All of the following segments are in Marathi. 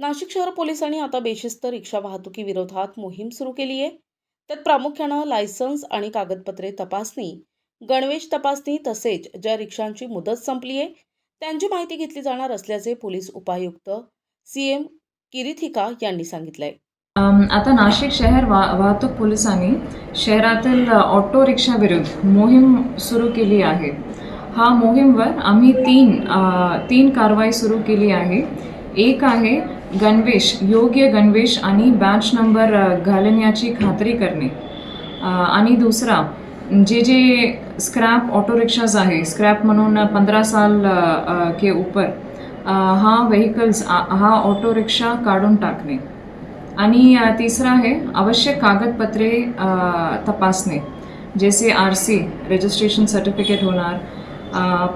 नाशिक शहर पोलिसांनी आता बेशिस्त रिक्षा वाहतुकीविरोधात मोहीम सुरू केली आहे. त्यात प्रामुख्यानं लायसन्स आणि कागदपत्रे तपासणी गणवेश तपासणी तसेच ज्या रिक्षांची मुदत संपली आहे त्यांची माहिती घेतली जाणार असल्याचे पोलीस उपायुक्त सी एम किरिथिका यांनी सांगितलंय. आता नाशिक शहर वा वाहतूक पोलिसांनी शहरातील अ, ऑटो रिक्षाविरुद्ध मोहीम सुरू केली आहे. हा मोहीमवर आम्ही तीन तीन कारवाई सुरू केली आहे. एक आहे गणवेश योग्य गणवेश आणि बॅच नंबर घालण्याची खात्री करणे. आणि दुसरा जे जे स्क्रॅप ऑटो रिक्षाज आहे स्क्रॅप म्हणून पंधरा साल के ऊपर हा व्हेकल्स हा ऑटो रिक्षा काढून टाकणे. आणि तिसरा आहे आवश्यक कागदपत्रे तपासणे. जैसे आर सी रजिस्ट्रेशन सर्टिफिकेट होणार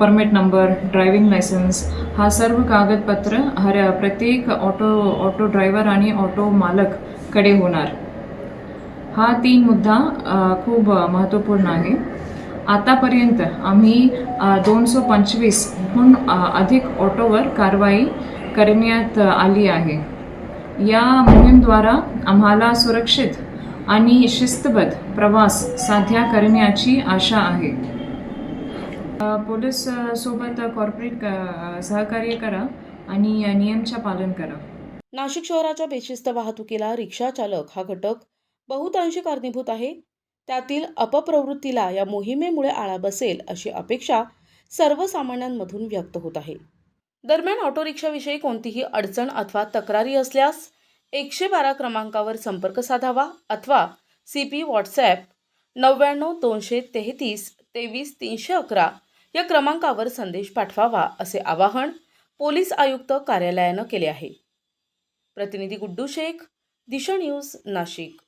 परमिट नंबर ड्रायव्हिंग लायसन्स हा सर्व कागदपत्र हर प्रत्येक ऑटो ऑटो ड्रायव्हर आणि ऑटो मालककडे होणार. हा तीन मुद्दा खूप महत्त्वपूर्ण आहे. आतापर्यंत आम्ही दोनशे पंचवीसहून अधिक ऑटोवर कारवाई करण्यात आली आहे. या मोहीमद्वारा आम्हाला सुरक्षित आणि शिस्तबद्ध प्रवास साध्य करण्याची आशा आहे. पोलीस सोबत कॉर्पोरेट सहकार्य करा आणि नियमच्या पालन करा. नाशिक शहराच्या बेशिस्त वाहतुकीला रिक्षा चालक हा घटक बहुतांशी कारणीभूत आहे. त्यातील अपप्रवृत्तीला या मोहिमेमुळे आळा बसेल अशी अपेक्षा सर्वसामान्यांमधून व्यक्त होत आहे. दरम्यान ऑटो रिक्षाविषयी कोणतीही अडचण अथवा तक्रारी असल्यास एकशे बारा क्रमांकावर संपर्क साधावा अथवा सी पी व्हॉट्सॲप नव्याण्णव दोनशे तेहतीस तेवीस तीनशे अकरा या क्रमांकावर संदेश पाठवावा असे आवाहन पोलीस आयुक्त कार्यालयानं केले आहे. प्रतिनिधी गुड्डू शेख दिशा न्यूज नाशिक.